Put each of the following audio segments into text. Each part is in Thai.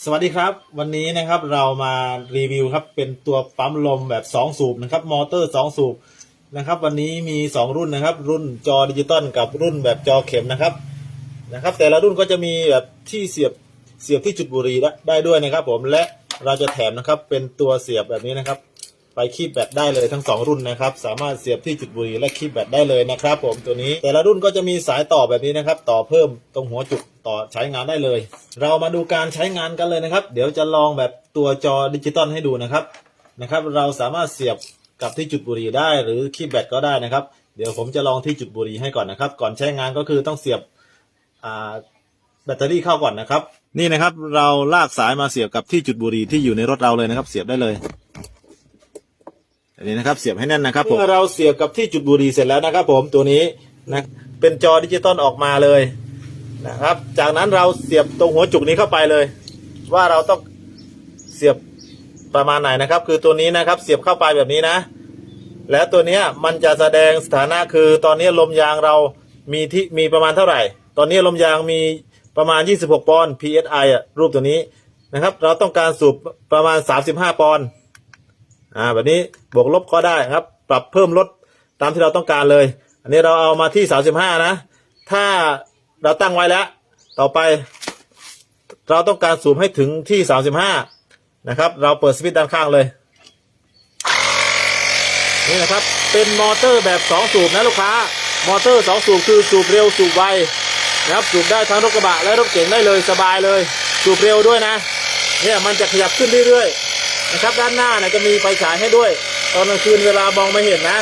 สวัสดีครับ วันนี้นะครับเรามารีวิวครับเป็นตัวปั๊มลมแบบ 2 สูบนะครับมอเตอร์ 2 สูบนะครับ วันนี้มี 2 รุ่นนะครับ รุ่นจอดิจิตอลกับรุ่นแบบจอเข็มนะครับนะครับ แต่ละรุ่นก็จะมีแบบที่เสียบเสียบที่จุดบุหรี่ได้ได้ด้วยนะครับ ผมและเราจะแถมนะครับเป็นตัวเสียบแบบนี้นะครับ ไปคีบแบตได้เลยทั้ง 2 รุ่นนะครับ สามารถเสียบที่จุดบุหรี่และคีบแบตได้เลยนะครับ ผมตัวนี้แต่ละรุ่นก็จะมีสายต่อแบบนี้นะครับ ต่อเพิ่มตรงหัวจุก ต่อใช้งานได้เลย เรามาดูการใช้งานกันเลยนะครับ เดี๋ยวจะลองแบบตัวจอดิจิตอลให้ดูนะครับนะครับ เราสามารถเสียบกับที่จุดบุหรี่ได้หรือคีบแบตก็ได้นะครับ เดี๋ยวผมจะลองที่จุดบุหรี่ให้ก่อนนะครับ ก่อนใช้งานก็คือต้องเสียบแบตเตอรี่เข้าก่อนนะครับ นี่นะครับเราลากสายมาเสียบกับที่จุดบุหรี่ที่อยู่ในรถเราเลยนะครับ เสียบได้เลยอันนี้นะครับเสียบให้แน่นนะครับผมเมื่อเราเสียบกับที่จุดบุหรี่เสร็จแล้วนะครับ ผมตัวนี้นะเป็นจอดิจิตอลออกมาเลย นะครับ จากนั้นเราเสียบตรงหัวจุกนี้เข้าไปเลย ว่าเราต้องเสียบประมาณไหนนะครับ คือตัวนี้นะครับ เสียบเข้าไปแบบนี้นะ แล้วตัวนี้มันจะแสดงสถานะคือตอนนี้ลมยางเรามีที่มีประมาณเท่าไหร่ ตอนนี้ลมยางมีประมาณ 26 ปอนด์ psi อะรูปตัวนี้นะครับ เราต้องการสูบประมาณ 35 ปอนด์อ่าแบบนี้บวกลบก็ได้ครับ ปรับเพิ่มลดตามที่เราต้องการเลย อันนี้เราเอามาที่ 35 นะ ถ้า เราตั้งไว้แล้ว ต่อไป เราต้องการสูบให้ถึงที่ 35 นะครับ เราเปิดสวิตช์ด้านข้างเลย นี่นะครับ เป็นมอเตอร์แบบ 2 สูบนะลูกค้า มอเตอร์ 2 สูบคือสูบเร็วสูบไวนะครับ สูบได้ทั้งรถกระบะและรถเก๋งได้เลยสบายเลย สูบเร็วด้วยนะ เนี่ยมันจะขยับขึ้นเรื่อยๆ นะครับ ด้านหน้านะจะมีไฟฉายให้ด้วย ตอนกลางคืนเวลามองไม่เห็นนะ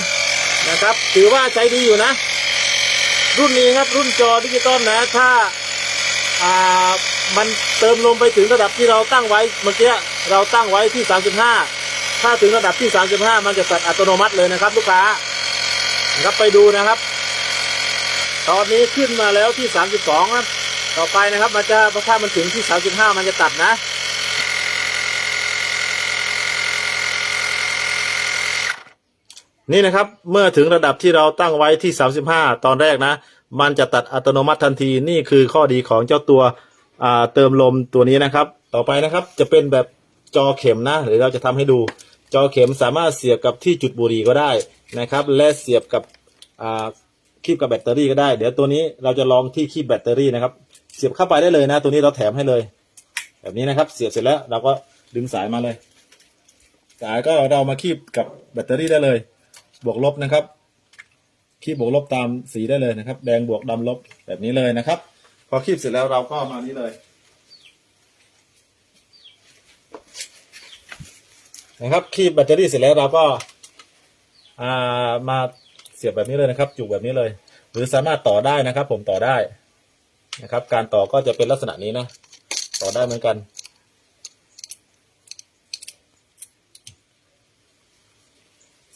นะครับ ถือว่าใช้ดีอยู่นะ รุ่นนี้ครับรุ่นจอดิจิตอลนะ ถ้าอ่ามันเติมลมไปถึงระดับที่เราตั้งไว้เมื่อกี้เราตั้งไว้ที่ 35 ถ้าถึงระดับที่ 35 มันจะตัดอัตโนมัติเลยนะครับลูกค้านะครับไปดูนะครับ ตอนนี้ขึ้นมาแล้วที่ 32ครับต่อไปนะครับ มันจะถ้ามันถึงที่ 35 มันจะตัดนะ นี่นะครับเมื่อถึงระดับที่เราตั้งไว้ที่ 35 ตอนแรกนะ มันจะตัดอัตโนมัติทันทีนี่คือข้อดีของเจ้าตัวเติมลมตัวนี้นะครับ ต่อไปนะครับจะเป็นแบบจอเข็มนะหรือเราจะทำให้ดู จอเข็มสามารถเสียบกับที่จุดบุหรี่ก็ได้นะครับ และเสียบกับคีบกับแบตเตอรี่ก็ได้ เดี๋ยวตัวนี้เราจะลองที่คีบแบตเตอรี่นะครับ เสียบเข้าไปได้เลยนะ ตัวนี้เราแถมให้เลย แบบนี้นะครับ เสียบเสร็จแล้วเราก็ดึงสายมาเลย สายก็เรามาคีบกับแบตเตอรี่ได้เลย บวกลบนะครับคีบบวกลบตามสีได้เลยนะครับ แดงบวกดำลบแบบนี้เลยนะครับ พอคีบเสร็จแล้วเราก็มานี้เลยนะครับคีบแบตเตอรี่เสร็จแล้วเราก็ามาเสียบแบบนี้เลยนะครับ จุกแบบนี้เลย หรือสามารถต่อได้นะครับ ผมต่อได้นะครับ การต่อก็จะเป็นลักษณะนี้นะ ต่อได้เหมือนกัน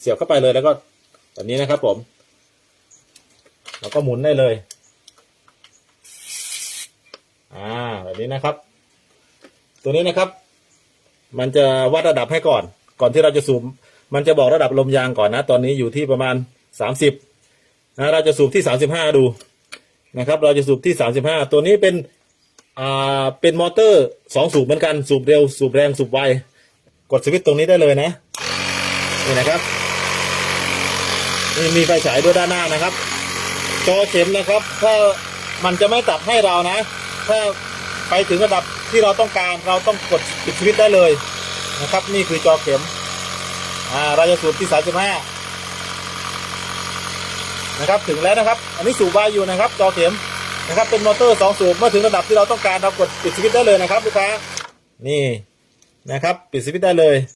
สียบเข้าไปเลยแล้วก็แบบนี้นะครับ ผม แล้วก็หมุนได้เลย อ่าแบบนี้นะครับ ตัวนี้นะครับ มันจะวัดระดับให้ก่อน ก่อนที่เราจะสูบมันจะบอกระดับลมยางก่อนนะ ตอนนี้อยู่ที่ประมาณสามสิบนะเราจะสูบที่สามสิบห้าดูนะครับ เราจะสูบที่สามสิบห้าตัวนี้เป็นอ่าเป็นมอเตอร์สองสูบเหมือนกันสูบเร็วสูบแรงสูบไวกดสวิตช์ตรงนี้ได้เลยนะนี่นะครับ นี่มีไฟฉายด้วยด้านหน้านะครับ จอเข็มนะครับ ถ้ามันจะไม่ตัดให้เรานะ ถ้าไปถึงระดับที่เราต้องการเราต้องกดปิดสวิตได้เลยนะครับ นี่คือจอเข็มอ่าเราจะสูบที่35นะครับถึงแล้วนะครับ อันนี้สูบไวอยู่นะครับ จอเข็มนะครับเป็นมอเตอร์สองสูบเมื่อถึงระดับที่เราต้องการเรากดปิดสวิตช์ได้เลยนะครับลูกค้านี่นะครับ ปิดสวิตช์ได้เลย